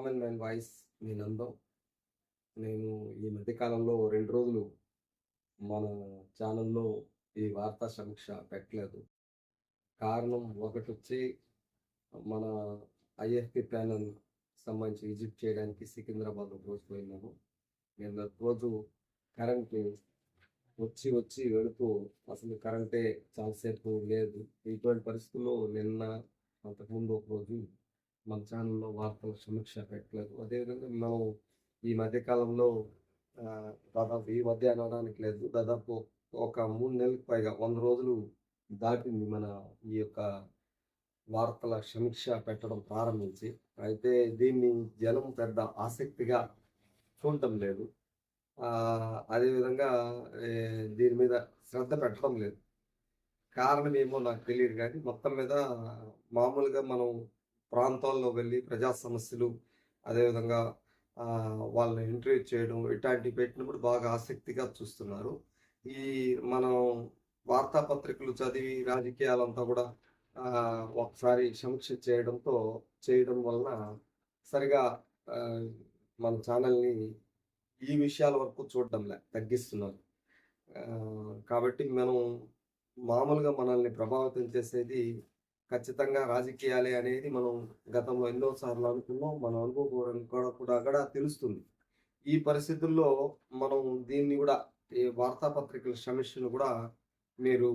Common man voice మీ నందం. నేను ఈ మధ్యకాలంలో రెండు రోజులు మన ఛానల్లో ఈ వార్తా సమీక్ష పెట్టలేదు. కారణం ఒకటి వచ్చి మన ఐఎఫ్పి ప్యానల్ సంబంధించి విజిట్ చేయడానికి సికింద్రాబాద్ ఒక రోజు పోయినాము. నేను రోజు కరెంట్ వచ్చి వచ్చి వెళుతూ అసలు కరెంటే చాలాసేపు లేదు. ఇటువంటి పరిస్థితుల్లో నిన్న అంతకుముందు ఒక రోజు మన ఛానల్లో వార్తల సమీక్ష పెట్టలేదు. అదేవిధంగా మనం ఈ మధ్యకాలంలో దాదాపు ఈ మధ్య అనడానికి లేదు. దాదాపు ఒక మూడు నెలలకు పైగా వంద రోజులు దాటింది మన ఈ యొక్క వార్తల సమీక్ష పెట్టడం ప్రారంభించి. అయితే దీన్ని జనం పెద్ద ఆసక్తిగా చూడటం లేదు. అదేవిధంగా దీని మీద శ్రద్ధ పెట్టడం లేదు. కారణం ఏమో నాకు తెలియదు కానీ మొత్తం మీద మామూలుగా మనం ప్రాంతాల్లో వెళ్ళి ప్రజా సమస్యలు అదేవిధంగా వాళ్ళని ఇంటర్వ్యూ చేయడం ఇట్లాంటివి పెట్టినప్పుడు బాగా ఆసక్తిగా చూస్తున్నారు. ఈ మనం వార్తాపత్రికలు చదివి రాజకీయాలంతా కూడా ఒకసారి సమీక్ష చేయడంతో చేయడం వలన సరిగా మన ఛానల్ని ఈ విషయాల వరకు చూడడంలే తగ్గిస్తున్నారు. కాబట్టి మనం మామూలుగా మనల్ని ప్రభావితం చేసేది ఖచ్చితంగా రాజకీయాలే అనేది మనం గతంలో ఎన్నో సార్లు అనుకున్నాం మనం అనుకోవడం కూడా కూడా కూడా తెలుస్తుంది. ఈ పరిస్థితుల్లో మనం దీన్ని కూడా ఈ వార్తాపత్రికల సమస్యను కూడా మీరు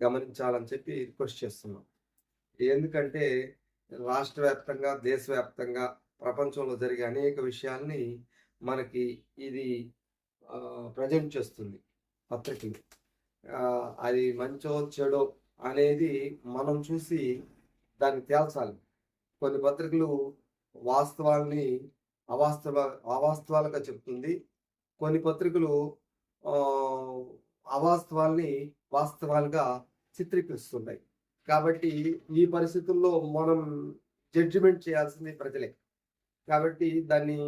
గమనించాలని చెప్పి రిక్వెస్ట్ చేస్తున్నాం. ఎందుకంటే రాష్ట్ర వ్యాప్తంగా దేశవ్యాప్తంగా ప్రపంచంలో జరిగే అనేక విషయాల్ని మనకి ఇది ప్రజెంట్ చేస్తుంది పత్రికలు. అది మంచో చెడో అనేది మనం చూసి దాన్ని తేల్చాలి. కొన్ని పత్రికలు వాస్తవాల్ని అవాస్తవ అవాస్తవాలుగా చెప్తుంది. కొన్ని పత్రికలు అవాస్తవాల్ని వాస్తవాలుగా చిత్రీకరిస్తున్నాయి కాబట్టి ఈ పరిస్థితుల్లో మనం జడ్జిమెంట్ చేయాల్సింది ప్రజలే. కాబట్టి దాన్ని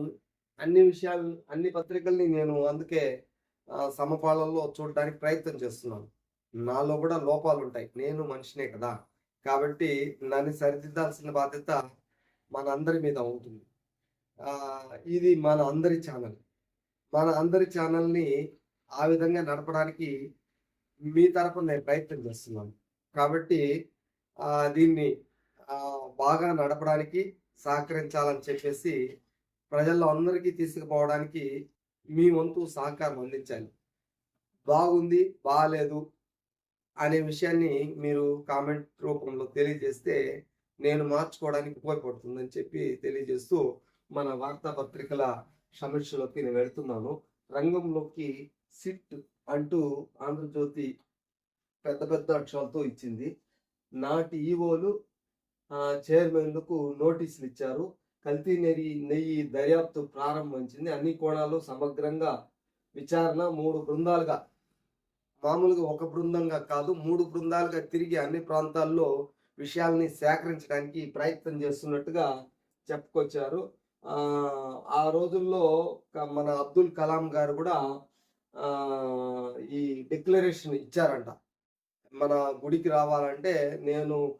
అన్ని విషయాలు అన్ని పత్రికల్ని నేను అందుకే సమపాలల్లో చూడడానికి ప్రయత్నం చేస్తున్నాను. నాలో కూడా లోపాలు ఉంటాయి నేను మనిషినే కదా. కాబట్టి నన్ను సరిదిద్దాల్సిన బాధ్యత మన అందరి మీద ఉంటుంది ఇది మన అందరి ఛానల్. మన అందరి ఛానల్ని ఆ విధంగా నడపడానికి మీ తరపున నేను ప్రయత్నం చేస్తున్నాను. కాబట్టి దీన్ని బాగా నడపడానికి సహకరించాలని చెప్పేసి ప్రజల్లో అందరికీ తీసుకుపోవడానికి మీ వంతు సహకారం అందించాలి. బాగుంది బాగాలేదు అనే విషయాన్ని మీరు కామెంట్ రూపంలో తెలియజేస్తే నేను మార్చుకోవడానికి ఉపయోగపడుతుందని చెప్పి తెలియజేస్తూ మన వార్తాపత్రికల సమీక్షలోకి నేను వెళ్తున్నాను. రంగంలోకి సిట్ అంటూ ఆంధ్రజ్యోతి పెద్ద పెద్ద అక్షరాలతో ఇచ్చింది. నాటి ఈవోలు చైర్మన్లకు నోటీసులు ఇచ్చారు కల్తీ నెయ్యి నెయ్యి దర్యాప్తు ప్రారంభించింది. అన్ని కోణాలు సమగ్రంగా విచారణ మూడు బృందాలుగా మామూలుగా ఒక బృందంగా కాదు మూడు బృందాలుగా తిరిగి అన్ని ప్రాంతాల్లో విషయాల్ని సేకరించడానికి ప్రయత్నం చేస్తున్నట్టుగా చెప్పుకొచ్చారు. ఆ, రోజుల్లో మన అబ్దుల్ కలాం గారు కూడా ఈ డిక్లరేషన్ ఇచ్చారంట. మన గుడికి రావాలంటే నేను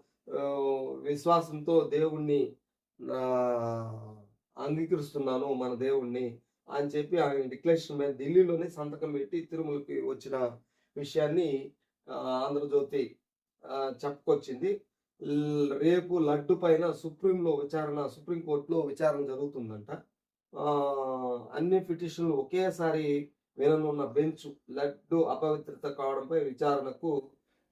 విశ్వాసంతో దేవుణ్ణి అంగీకరిస్తున్నాను మన దేవుణ్ణి అని చెప్పి ఆయన డిక్లరేషన్ మీద ఢిల్లీలోనే సంతకం పెట్టి తిరుమలకి వచ్చిన విషయాన్ని ఆంధ్రజ్యోతి చెప్పుకొచ్చింది. రేపు లడ్డు పైన సుప్రీంలో విచారణ సుప్రీంకోర్టులో విచారణ జరుగుతుందంట. అన్ని పిటిషన్లు ఒకేసారి విననున్న బెంచ్ లడ్డు అపవిత్రత కావడంపై విచారణకు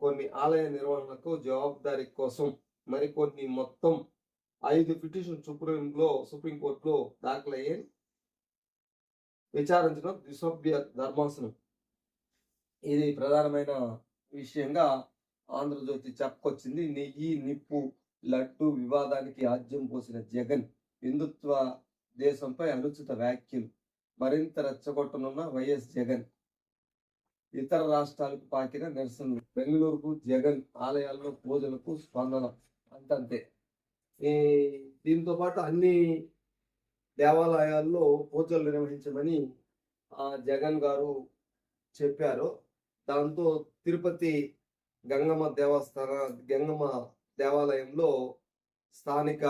కొన్ని ఆలయ నిర్వహణకు జవాబుదారీ కోసం మరికొన్ని మొత్తం ఐదు పిటిషన్ సుప్రీంలో సుప్రీంకోర్టులో దాఖలయ్యి విచారించిన ద్విసభ్య ధర్మాసనం. ఇది ప్రధానమైన విషయంగా ఆంధ్రజ్యోతి చెప్పుకొచ్చింది. నెయ్యి నిప్పు లడ్డు వివాదానికి ఆజ్యం పోసిన జగన్ హిందుత్వ దేశంపై అనుచిత వ్యాఖ్యలు మరింత రెచ్చగొట్టనున్న వైఎస్ జగన్. ఇతర రాష్ట్రాలకు పాకిన నిరసనలు. బెంగళూరుకు జగన్ ఆలయాల్లో పూజలకు స్పందన అంతంతే. ఈ దీంతో పాటు అన్ని దేవాలయాల్లో పూజలు నిర్వహించమని ఆ జగన్ గారు చెప్పారు. దాంతో తిరుపతి గంగమ్మ దేవస్థాన గంగమ్మ దేవాలయంలో స్థానిక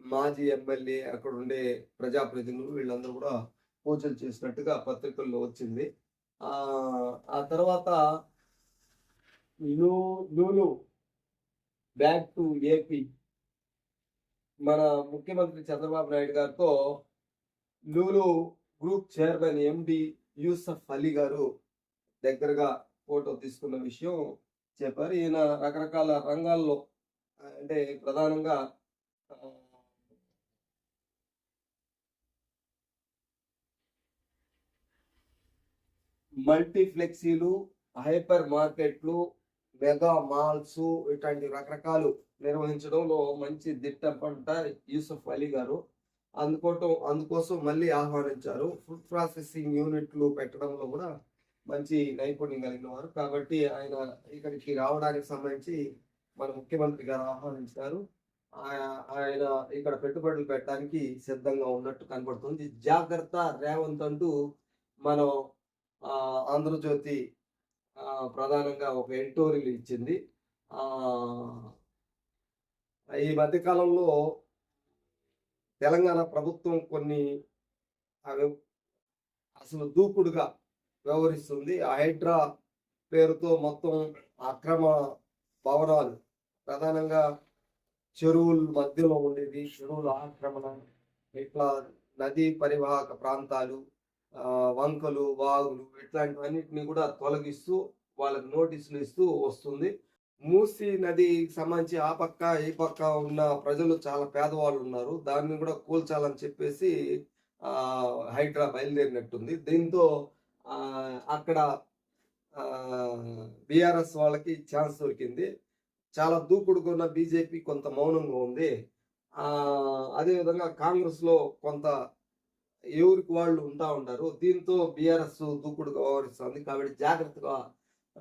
మాజీ ఎమ్మెల్యే అక్కడ ఉండే ప్రజాప్రతినిధులు వీళ్ళందరూ కూడా పూజలు చేసినట్టుగా పత్రికల్లో వచ్చింది. ఆ తర్వాత లూ- లూలు బ్యాక్ టు ఏపీ. మన ముఖ్యమంత్రి చంద్రబాబు నాయుడు గారితో Lulu group chairman MD Yusuf Ali గారు దగ్గరగా ఫోటో తీసుకున్న విషయం చెప్పారు. ఈయన రకరకాల రంగాల్లో అంటే ప్రధానంగా మల్టీఫ్లెక్సీలు మల్టీప్లెక్సీలు హైపర్ మార్కెట్లు మెగా మాల్స్ ఇట్లాంటి రకరకాలు నిర్వహించడంలో మంచి దిట్ట పంట యూసఫ్ అలీ గారు. అందుకోవటం అందుకోసం మళ్ళీ ఆహ్వానించారు. ఫుడ్ ప్రాసెసింగ్ యూనిట్లు పెట్టడంలో కూడా మంచి నైపుణ్యం కలిగిన వారు. కాబట్టి ఆయన ఇక్కడికి రావడానికి సంబంధించి మన ముఖ్యమంత్రి గారు ఆహ్వానించారు ఆయన ఇక్కడ పెట్టుబడులు పెట్టడానికి సిద్ధంగా ఉన్నట్టు కనబడుతుంది. జాగ్రత్త రేవంత్ అంటూ మనం ఆంధ్రజ్యోతి ప్రధానంగా ఒక ఎంటోరీలు ఇచ్చింది. ఈ మధ్యకాలంలో తెలంగాణ ప్రభుత్వం కొన్ని అవి అసలు దూకుడుగా వ్యవహరిస్తుంది. ఆ హైడ్రా పేరుతో మొత్తం అక్రమ భవనాలు ప్రధానంగా చెరువుల మధ్యలో ఉండేది చెరువుల ఆక్రమణ ఇట్లా నదీ పరివాహక ప్రాంతాలు వంకలు వాగులు ఇట్లాంటివన్నిటిని కూడా తొలగిస్తూ వాళ్ళకి నోటీసులు ఇస్తూ వస్తుంది. మూసీ నదికి సంబంధించి ఆ పక్క ఈ పక్క ఉన్న ప్రజలు చాలా పేదవాళ్ళు ఉన్నారు. దాన్ని కూడా కూల్చాలని చెప్పేసి హైడ్రా బయలుదేరినట్టుంది. దీంతో అక్కడ బీఆర్ఎస్ వాళ్ళకి ఛాన్స్ దొరికింది. చాలా దూకుడుగా ఉన్న బీజేపీ కొంత మౌనంగా ఉంది. అదేవిధంగా కాంగ్రెస్లో కొంత ఎవరికి వాళ్ళు ఉంటా ఉంటారు. దీంతో బీఆర్ఎస్ దూకుడుగా వ్యవహరిస్తుంది. కాబట్టి జాగ్రత్తగా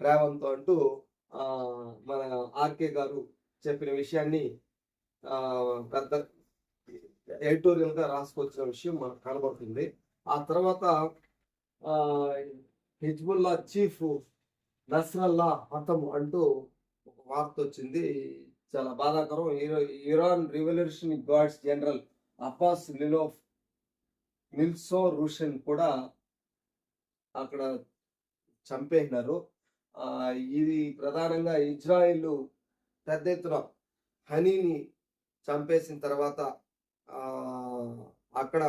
రేవంత్ అంటూ మన ఆర్కే గారు చెప్పిన విషయాన్ని పెద్ద ఎడిటోరియల్గా రాసుకొచ్చిన విషయం మనకు కనబడుతుంది. ఆ తర్వాత హిజ్బుల్లా చీఫ్ నస్రల్లా హతం అంటూ ఒక వార్త వచ్చింది. చాలా బాధాకరం. Iran revolutionary guards general Abbas నిలోఫ్ మిల్సో రూషన్ కూడా అక్కడ చంపేసినారు. ఇది ప్రధానంగా ఇజ్రాయిల్ పెద్ద ఎత్తున హనీని చంపేసిన తర్వాత అక్కడ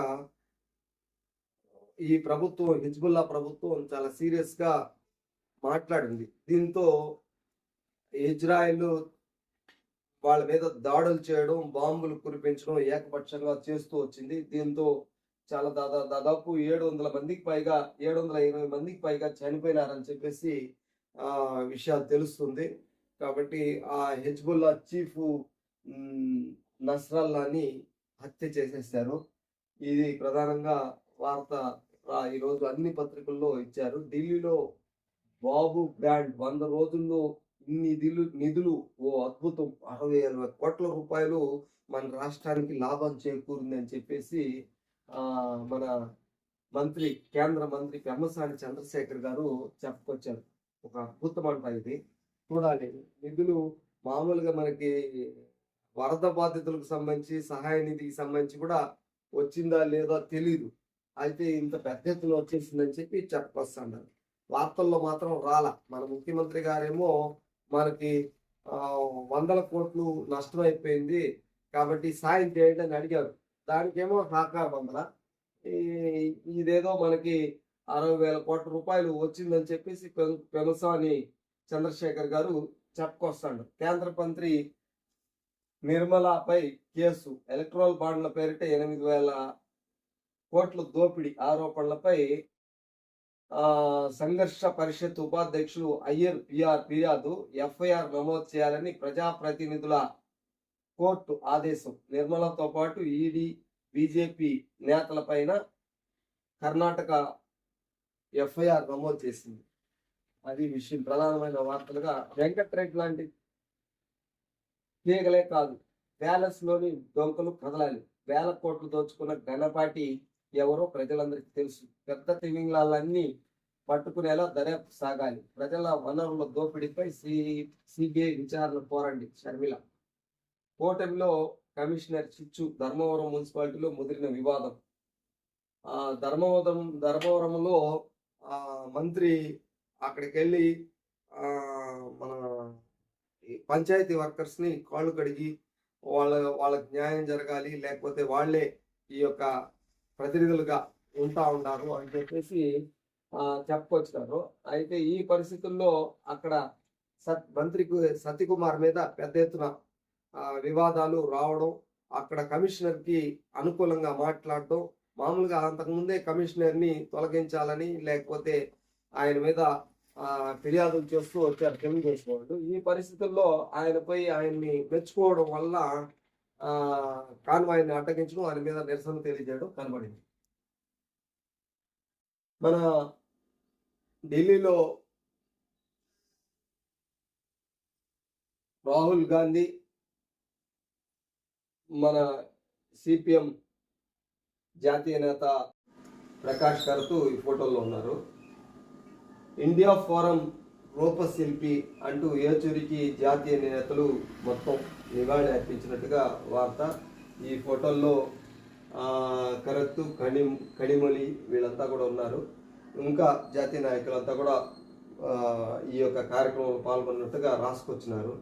ఈ ప్రభుత్వం హిజ్బుల్లా ప్రభుత్వం చాలా సీరియస్గా మాట్లాడింది. దీంతో ఇజ్రాయిల్ వాళ్ళ మీద దాడులు చేయడం బాంబులు కురిపించడం ఏకపక్షంగా చేస్తూ వచ్చింది. దీంతో చాలా దాదా దాదాపు ఏడు వందల మందికి పైగా ఏడు వందల ఇరవై మందికి పైగా చనిపోయినారని చెప్పేసి ఆ విషయాలు తెలుస్తుంది. కాబట్టి ఆ హెజ్బుల్లా చీఫ్ నస్రల్లాని హత్య చేసేసారు ఇది ప్రధానంగా వార్త ఈరోజు అన్ని పత్రికల్లో ఇచ్చారు. ఢిల్లీలో బాబు బ్రాండ్ వంద రోజుల్లో ఇన్ని నిధులు నిధులు ఓ అద్భుతం. అరవై అరవై కోట్ల రూపాయలు మన రాష్ట్రానికి లాభం చేకూరింది అని చెప్పేసి మన మంత్రి కేంద్ర మంత్రి పెమ్మసాని చంద్రశేఖర్ గారు చెప్పుకొచ్చారు. ఒక అద్భుతం అంట ఇది. చూడాలి. నిధులు మామూలుగా మనకి వరద బాధితులకు సంబంధించి సహాయ నిధికి సంబంధించి కూడా వచ్చిందా లేదా తెలీదు. అయితే ఇంత పెద్ద ఎత్తున వచ్చేసిందని చెప్పి చెప్పొస్తున్నారు వార్తల్లో మాత్రం రాల. మన ముఖ్యమంత్రి గారేమో మనకి వందల కోట్లు నష్టం అయిపోయింది కాబట్టి సాయం చేయండి అని అడిగారు. దానికేమో సహకార మందల ఇదేదో మనకి అరవై వేల కోట్ల రూపాయలు వచ్చిందని చెప్పేసి పెనుసాని చంద్రశేఖర్ గారు చెప్పుకొస్తాడు. కేంద్ర మంత్రి నిర్మలాపై కేసు. ఎలక్ట్రల్ బాండ్ల పేరిట ఎనిమిది వేల కోట్ల దోపిడీ ఆరోపణలపై ఆ సంఘర్ష పరిషత్ ఉపాధ్యక్షులు అయ్యర్ పిఆర్ ఫిర్యాదు ఎఫ్ఐఆర్ నమోదు చేయాలని ప్రజాప్రతినిధుల కోర్టు ఆదేశం. నిర్మలతో పాటు ఈడీ బీజేపీ నేతలపైన కర్ణాటక ఎఫ్ఐఆర్ నమోదు చేసింది. అది విషయం ప్రధానమైన వార్తలుగా వెంకట్రెడ్డి లాంటి తీగలే కాదు. ప్యాలెస్లోని దొంగలు కదలాలి. వేల కోట్లు దోచుకున్న ఘనపాటి ఎవరో ప్రజలందరికీ తెలుసు. పెద్ద తిమింగ్లాలన్నీ పట్టుకునేలా దర్యాప్తు సాగాలి. ప్రజల వనరుల దోపిడీపై సి సిబిఐ విచారణ పోరండి. షర్మిల. కూటమిలో కమిషనర్ చిచ్చు ధర్మవరం మున్సిపాలిటీలో ముదిరిన వివాదం. ఆ ధర్మవరం ధర్మవరంలో ఆ మంత్రి అక్కడికి వెళ్ళి మన పంచాయతీ వర్కర్స్ని కాళ్ళు కడిగి వాళ్ళ వాళ్ళకి న్యాయం జరగాలి లేకపోతే వాళ్ళే ఈ యొక్క ప్రతినిధులుగా ఉంటా ఉన్నారు అని చెప్పేసి చెప్పుకొచ్చినారు. అయితే ఈ పరిస్థితుల్లో అక్కడ సత్ మంత్రి సతికుమార్ మీద పెద్ద ఎత్తున వివాదాలు రావడం అక్కడ కమిషనర్కి అనుకూలంగా మాట్లాడడం మామూలుగా అంతకుముందే కమిషనర్ని తొలగించాలని లేకపోతే ఆయన మీద ఫిర్యాదులు చేస్తూ వచ్చారు తెలుగుదేశం వాళ్ళు. ఈ పరిస్థితుల్లో ఆయనపై ఆయన్ని మెచ్చుకోవడం వల్ల కాన్వాయ్ని అడ్డగించడం వారి మీద నిరసన తెలియజేయడం కనబడింది. మన ఢిల్లీలో రాహుల్ గాంధీ మన సిపిఎం జాతీయ నేత ప్రకాష్ కరతు ఈ ఫోటోలో ఉన్నారు. ఇండియా ఫోరం రూపశిల్పి అంటూ ఏచూరికి జాతీయ నేతలు మొత్తం నివాళి అర్పించినట్టుగా వార్త. ఈ ఫోటోల్లో కరత్తు కణి కణిమొలి వీళ్ళంతా కూడా ఉన్నారు. ఇంకా జాతీయ నాయకులంతా కూడా ఈ యొక్క కార్యక్రమంలో పాల్గొన్నట్టుగా రాసుకొచ్చినారు.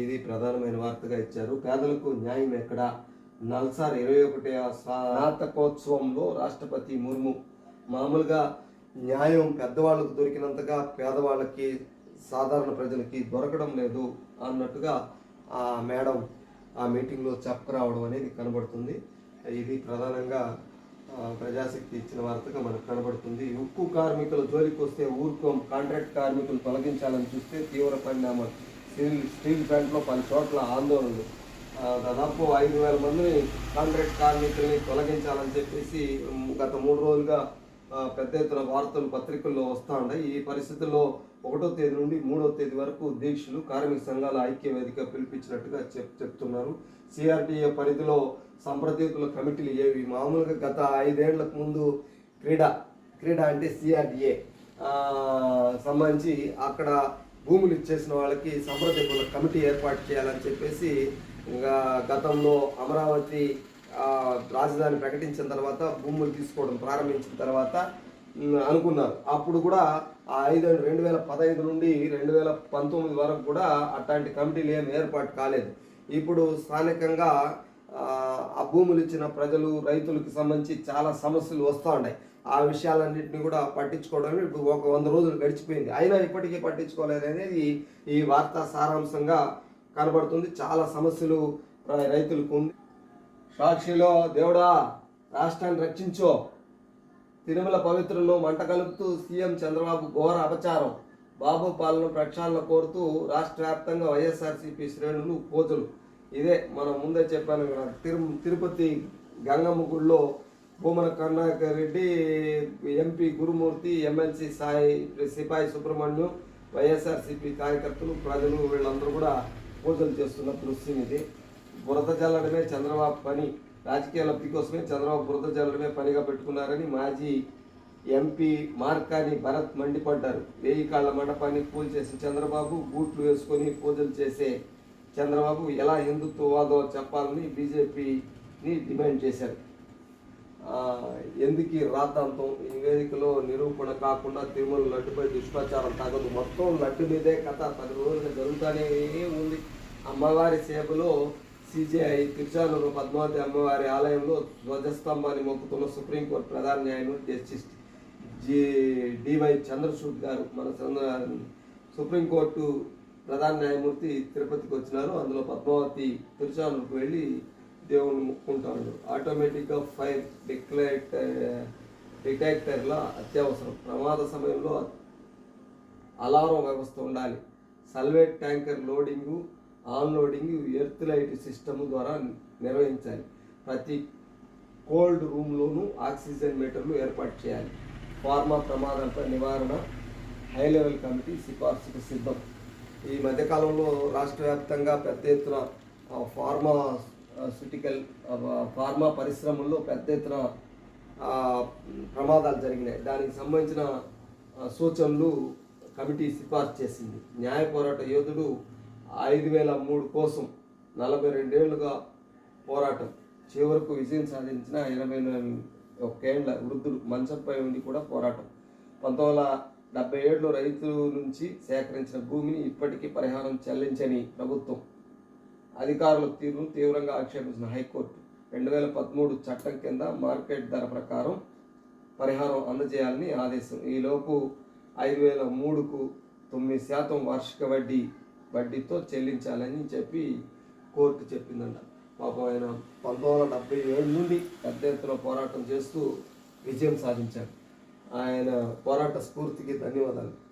ఇది ప్రధానమైన వార్తగా ఇచ్చారు. పేదలకు న్యాయం ఎక్కడ? నల్సార్ ఇరవై ఒకటి స్నాతకోత్సవంలో రాష్ట్రపతి ముర్ము. మామూలుగా న్యాయం పెద్దవాళ్ళకు దొరికినంతగా పేదవాళ్ళకి సాధారణ ప్రజలకి దొరకడం లేదు అన్నట్టుగా ఆ మేడం ఆ మీటింగ్లో చెప్పరావడం అనేది కనబడుతుంది. ఇది ప్రధానంగా ప్రజాశక్తి ఇచ్చిన వార్తగా మనకు కనబడుతుంది. ఉక్కు కార్మికుల జోలికి వస్తే ఊరుకోం కాంట్రాక్ట్ కార్మికులు తొలగించాలని చూస్తే తీవ్ర పరిణామాలు స్టీల్ స్టీల్ ప్లాంట్లో పలు చోట్ల ఆందోళనలు దాదాపు ఐదు వేల మందిని కాంట్రాక్ట్ కార్మికుల్ని తొలగించాలని చెప్పేసి గత మూడు రోజులుగా పెద్ద ఎత్తున వార్తలు పత్రికల్లో వస్తూ ఉన్నాయి. ఈ పరిస్థితుల్లో ఒకటో తేదీ నుండి మూడో తేదీ వరకు దీక్షలు కార్మిక సంఘాల ఐక్య వేదిక పిలిపించినట్టుగా చెప్ చెప్తున్నారు. సిఆర్టీఏ పరిధిలో సంప్రదింపుల కమిటీలు ఏవి? మామూలుగా గత ఐదేళ్ళకు ముందు క్రీడా క్రీడా అంటే సిఆర్టీఏ సంబంధించి అక్కడ భూములు ఇచ్చేసిన వాళ్ళకి సంప్రదింపుల కమిటీ ఏర్పాటు చేయాలని చెప్పేసి ఇంకా గతంలో అమరావతి రాజధాని ప్రకటించిన తర్వాత భూములు తీసుకోవడం ప్రారంభించిన తర్వాత అనుకున్నారు. అప్పుడు కూడా ఆ ఐదు రెండు వేల పదహైదు నుండి రెండు వేల పంతొమ్మిది వరకు కూడా అట్లాంటి కమిటీలు ఏం ఏర్పాటు కాలేదు. ఇప్పుడు స్థానికంగా ఆ, భూములు ఇచ్చిన ప్రజలు రైతులకు సంబంధించి చాలా సమస్యలు వస్తూ ఉన్నాయి. ఆ విషయాలన్నింటినీ కూడా పట్టించుకోవడం ఇప్పుడు ఒక వంద రోజులు గడిచిపోయింది. అయినా ఇప్పటికీ పట్టించుకోలేదు అనేది ఈ వార్తా సారాంశంగా కనబడుతుంది. చాలా సమస్యలు రైతులకు ఉంది. సాక్షిలో దేవుడా రాష్ట్రాన్ని రక్షించో. తిరుమల పవిత్రను మంట కలుపుతూ సీఎం చంద్రబాబు ఘోర అపచారం. బాబు పాలన ప్రక్షాళన కోరుతూ రాష్ట్ర వ్యాప్తంగా వైఎస్ఆర్సీపీ శ్రేణులు పూజలు ఇదే మనం ముందే చెప్పాను కదా తిరు తిరుపతి గంగమ్మ గుడిలో భూమన కరుణాకర్ రెడ్డి ఎంపీ గురుమూర్తి ఎమ్మెల్సీ సాయి సిపాయి సుబ్రహ్మణ్యం వైఎస్ఆర్సీపీ కార్యకర్తలు ప్రజలు వీళ్ళందరూ కూడా పూజలు చేస్తున్న దృశ్యం ఇది. బురద చల్లడమే చంద్రబాబు పని. రాజకీయ లబ్ధి కోసమే చంద్రబాబు బురద జల్లడమే పనిగా పెట్టుకున్నారని మాజీ ఎంపీ మార్కాని భరత్ మండిపడ్డారు. వేయి కాళ్ళ మండపాన్ని పూజ చేసిన చంద్రబాబు బూట్లు వేసుకొని పూజలు చేసే చంద్రబాబు ఎలా హిందుత్వవాదో చెప్పాలని బీజేపీని డిమాండ్ చేశారు. ఎందుకు రాద్ధాంతం? ఈ వేదికలో నిరూపణ కాకుండా తిరుమల లడ్డుపై దుష్ప్రచారం తగదు. మొత్తం లడ్డు మీదే కథ. పది రోజులు జరుగుతూనే ఉంది. అమ్మవారి సేవలో సిజేఐ తిరుచానూరు పద్మావతి అమ్మవారి ఆలయంలో ధ్వజస్తంభాన్ని మొక్కుతున్న సుప్రీంకోర్టు ప్రధాన న్యాయమూర్తి జస్టిస్ జి డివై చంద్రచూడ్ గారు మన చంద్ర సుప్రీంకోర్టు ప్రధాన న్యాయమూర్తి తిరుపతికి వచ్చినారు. అందులో పద్మావతి తిరుచానూరుకు వెళ్ళి దేవుని ముక్కుంటాడు. ఆటోమేటిక్గా ఫైర్ డిక్లైట్ డిటెక్టర్ల అత్యవసరం. ప్రమాద సమయంలో అలారం వ్యవస్థ ఉండాలి. సల్వేట్ tanker loading unloading earth light system ద్వారా నిర్వహించాలి. ప్రతి కోల్డ్ రూమ్లోనూ ఆక్సిజన్ మీటర్లు ఏర్పాటు చేయాలి. ఫార్మా ప్రమాదాలపై నివారణ హై లెవెల్ కమిటీ సిఫార్సుకు సిద్ధం. ఈ మధ్యకాలంలో రాష్ట్ర వ్యాప్తంగా పెద్ద ఎత్తున ఫార్మా సిటికల్ ఫార్మా పరిశ్రమల్లో పెద్ద ఎత్తున ప్రమాదాలు జరిగినాయి. దానికి సంబంధించిన సూచనలు కమిటీ సిఫార్సు చేసింది. న్యాయ పోరాట యోధుడు ఐదు వేల మూడు కోసం నలభై రెండేళ్ళుగా పోరాటం. చివరకు విజయం సాధించిన ఇరవై ఒకేళ్ళ వృద్ధుడు మంచంపై ఉండి కూడా పోరాటం. పంతొమ్మిది వందల డెబ్బై ఏడులో రైతుల నుంచి సేకరించిన భూమిని ఇప్పటికీ పరిహారం చెల్లించని ప్రభుత్వం. అధికారుల తీరును తీవ్రంగా ఆక్షేపించిన హైకోర్టు రెండు వేల పదమూడు చట్టం కింద మార్కెట్ ధర ప్రకారం పరిహారం అందజేయాలని ఆదేశం. ఈలోపు ఐదు వేల మూడుకు తొమ్మిది శాతం వార్షిక వడ్డీ వడ్డీతో చెల్లించాలని చెప్పి కోర్టు చెప్పిందంట. పాపం ఆయన పంతొమ్మిది వందల డెబ్బై ఏడు నుండి పెద్ద ఎత్తున పోరాటం చేస్తూ విజయం సాధించాడు. ఆయన పోరాట స్ఫూర్తికి ధన్యవాదాలు.